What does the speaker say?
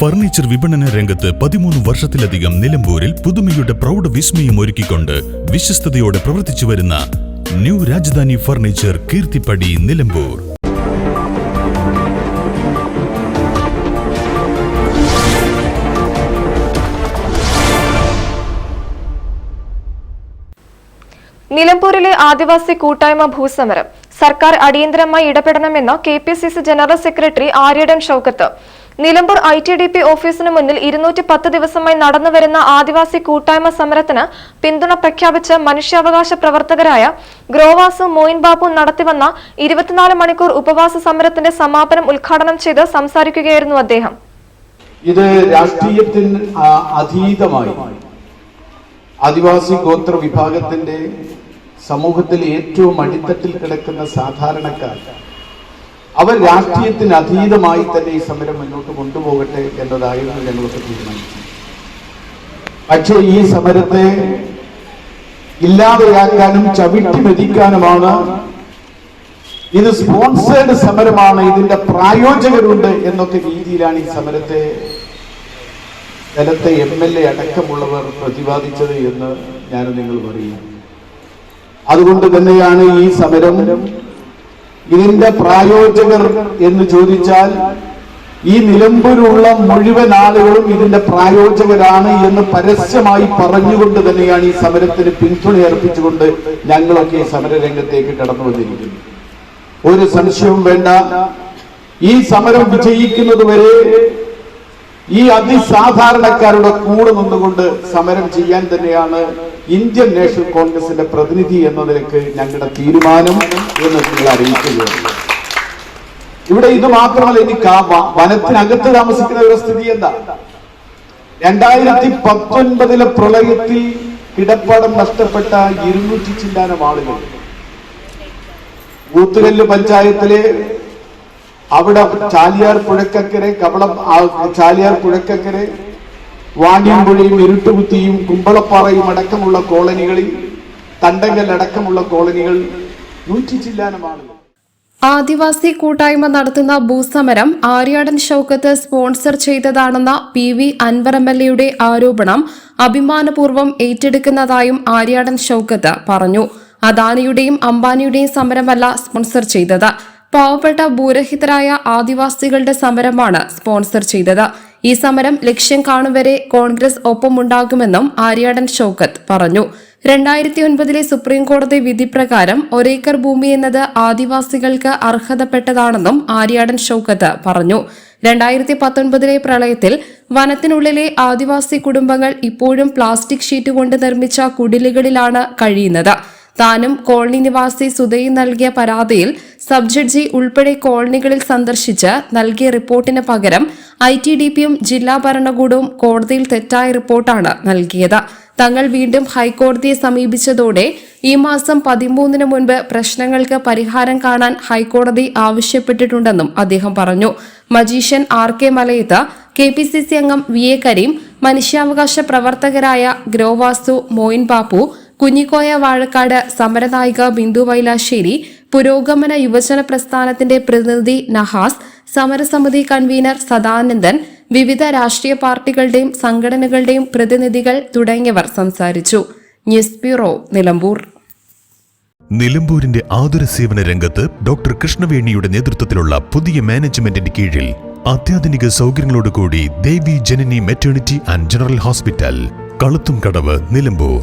Furniture വിപണന രംഗത്ത് പതിമൂന്ന് വർഷത്തിലധികം നിലമ്പൂരിൽ പുതുമയുടെ പ്രൗഢ വിസ്മയം ഒരുക്കിക്കൊണ്ട് വിശ്വസ്തയോടെ പ്രവർത്തിച്ചു വരുന്ന ന്യൂ രാജധാനി ഫർണിച്ചർ കീർത്തിപ്പടി നിലമ്പൂർ. നിലമ്പൂരിലെ ആദിവാസി കൂട്ടായ്മ ഭൂസമരം സർക്കാർ അടിയന്തരമായി ഇടപെടണമെന്ന് K P C C general secretary Aryadan Shoukath. Nilambur I T D P ഓഫീസിന് മുന്നിൽ ഇരുന്നൂറ്റി പത്ത് ദിവസമായി നടന്നുവരുന്ന ആദിവാസി കൂട്ടായ്മ സമരത്തിന് പിന്തുണ പ്രഖ്യാപിച്ച് മനുഷ്യാവകാശ പ്രവർത്തകരായ ഗ്രോവാസു മോയിൻ ബാബു നടത്തിവന്ന ഇരുപത്തിനാല് മണിക്കൂർ ഉപവാസ സമരത്തിന്റെ സമാപനം ഉദ്ഘാടനം ചെയ്ത് സംസാരിക്കുകയായിരുന്നു അദ്ദേഹം. ഇത് രാഷ്ട്രീയത്തിന് അതീതമായി ആദിവാസി ഗോത്ര വിഭാഗത്തിന്റെ സമൂഹത്തിൽ ഏറ്റവും അടിത്തട്ടിൽ കിടക്കുന്ന സാധാരണക്കാർ അവർ രാഷ്ട്രീയത്തിന് അതീതമായി തന്നെ ഈ സമരം മുന്നോട്ട് കൊണ്ടുപോകട്ടെ എന്നതായിരുന്നു ഞങ്ങളൊക്കെ തീരുമാനിച്ചത്. പക്ഷേ ഈ സമരത്തെ ഇല്ലാതെയാക്കാനും ചവിട്ടി മെതിക്കാനുമാണ് ഇത് സ്പോൺസേഡ് സമരമാണ് ഇതിന്റെ പ്രായോജകരുണ്ട് എന്നൊക്കെ രീതിയിലാണ് ഈ സമരത്തെ സ്ഥലത്തെ എം എൽ എ അടക്കമുള്ളവർ പ്രതിപാദിച്ചത് എന്ന് ഞാൻ നിങ്ങൾ പറയുന്നു അതുകൊണ്ട് തന്നെയാണ് ഈ സമരം ഇതിന്റെ പ്രായോജകർ എന്ന് ചോദിച്ചാൽ ഈ നിലമ്പൂരുള്ള മുഴുവൻ ആളുകളും ഇതിന്റെ പ്രായോജകരാണ് എന്ന് പരസ്യമായി പറഞ്ഞുകൊണ്ട് തന്നെയാണ് ഈ സമരത്തിന് പിന്തുണ അർപ്പിച്ചുകൊണ്ട് ഞങ്ങളൊക്കെ ഈ സമരരംഗത്തേക്ക് കടന്നു വന്നിരിക്കുന്നത് ഒരു സംശയവും വേണ്ട. ഈ സമരം വിജയിക്കുന്നത് വരെ ഈ അതിസാധാരണക്കാരുടെ കൂടെ നിന്നുകൊണ്ട് സമരം ചെയ്യാൻ തന്നെയാണ് ഇന്ത്യൻ നാഷണൽ കോൺഗ്രസിന്റെ പ്രതിനിധി എന്ന നിലയ്ക്ക് ഞങ്ങളുടെ തീരുമാനം എന്ന് നിങ്ങൾ അറിയിക്കുകയാണ്. ഇവിടെ ഇത് മാത്രമല്ല എനിക്ക് വനത്തിനകത്ത് താമസിക്കുന്ന ഒരു സ്ഥിതി എന്താ? രണ്ടായിരത്തി പത്തൊൻപതിലെ പ്രളയത്തിൽ കിടപ്പാടം നഷ്ടപ്പെട്ട ഇരുന്നൂറ്റി ചില്ലാനം ആളുകൾ. ഊത്തുകല്ല് പഞ്ചായത്തിലെ അവിടെ ചാലിയാർ പുഴക്കക്കരെ കവളം ചാലിയാർ പുഴക്കക്കരെ വാണിയമ്പുഴയും ഇരുട്ടുകുത്തിയും കുമ്പളപ്പാറയും അടക്കമുള്ള കോളനികളിൽ തണ്ടങ്കൽ അടക്കമുള്ള കോളനികൾ നൂറ്റി ആദിവാസി കൂട്ടായ്മ നടത്തുന്ന ഭൂസമരം Aryadan Shoukath sponsor ചെയ്തതാണെന്ന P V Anvar M L എയുടെ ആരോപണം അഭിമാനപൂർവം ഏറ്റെടുക്കുന്നതായും ആര്യാടൻ ഷൌക്കത്ത് പറഞ്ഞു. അദാനിയുടെയും അംബാനിയുടെയും സമരമല്ല സ്പോൺസർ ചെയ്തത്. പാവപ്പെട്ട ഭൂരഹിതരായ ആദിവാസികളുടെ സമരമാണ് സ്പോൺസർ ചെയ്തത്. ഈ സമരം ലക്ഷ്യം കാണുവരെ കോൺഗ്രസ് ഒപ്പമുണ്ടാകുമെന്നും ആര്യാടൻ ഷൗക്കത്ത് പറഞ്ഞു. രണ്ടായിരത്തി ഒൻപതിലെ സുപ്രീം കോടതി വിധി പ്രകാരം ഒരേക്കർ ഭൂമി എന്നത് ആദിവാസികൾക്ക് അർഹതപ്പെട്ടതാണെന്നും ആര്യാടൻ ഷൌക്കത്ത് പറഞ്ഞു. രണ്ടായിരത്തി പത്തൊൻപതിലെ പ്രളയത്തിൽ വനത്തിനുള്ളിലെ ആദിവാസി കുടുംബങ്ങൾ ഇപ്പോഴും പ്ലാസ്റ്റിക് ഷീറ്റ് കൊണ്ട് നിർമ്മിച്ച കുടിലുകളിലാണ് കഴിയുന്നത്. താനും കോളനി നിവാസി സുധയും നൽകിയ പരാതിയിൽ സബ് ജഡ്ജി ഉൾപ്പെടെ കോളനികളിൽ സന്ദർശിച്ച് നൽകിയ റിപ്പോർട്ടിന് പകരം ഐ ടി ഡി പിയും ജില്ലാ ഭരണകൂടവും കോടതിയിൽ തെറ്റായ റിപ്പോർട്ടാണ് നൽകിയത്. തങ്ങൾ വീണ്ടും ഹൈക്കോടതിയെ സമീപിച്ചതോടെ ഈ മാസം പതിമൂന്നിന് മുൻപ് പ്രശ്നങ്ങൾക്ക് പരിഹാരം കാണാൻ ഹൈക്കോടതി ആവശ്യപ്പെട്ടിട്ടുണ്ടെന്നും അദ്ദേഹം പറഞ്ഞു. Magician R K Malayath K P C C അംഗം വി എ കരീം മനുഷ്യാവകാശ പ്രവർത്തകരായ ഗ്രോവാസു മോയിൻ ബാപ്പു കുഞ്ഞിക്കോയ വാഴക്കാട് സമരനായിക ബിന്ദു വൈലാശ്ശേരി പുരോഗമന യുവജന പ്രസ്ഥാനത്തിന്റെ പ്രതിനിധി നഹാസ് സമരസമിതി കൺവീനർ സദാനന്ദൻ വിവിധ രാഷ്ട്രീയ പാർട്ടികളുടെയും സംഘടനകളുടെയും പ്രതിനിധികൾ തുടങ്ങിയവർ സംസാരിച്ചു. News bureau Nilambur. നിലമ്പൂരിന്റെ ആതുര സേവന രംഗത്ത് ഡോക്ടർ കൃഷ്ണവേണിയുടെ നേതൃത്വത്തിലുള്ള പുതിയ മാനേജ്മെന്റിന്റെ കീഴിൽ അത്യാധുനിക സൗകര്യങ്ങളോടുകൂടി Devi Janani maternity and general hospital കളുത്തും കടവ് നിലമ്പൂർ.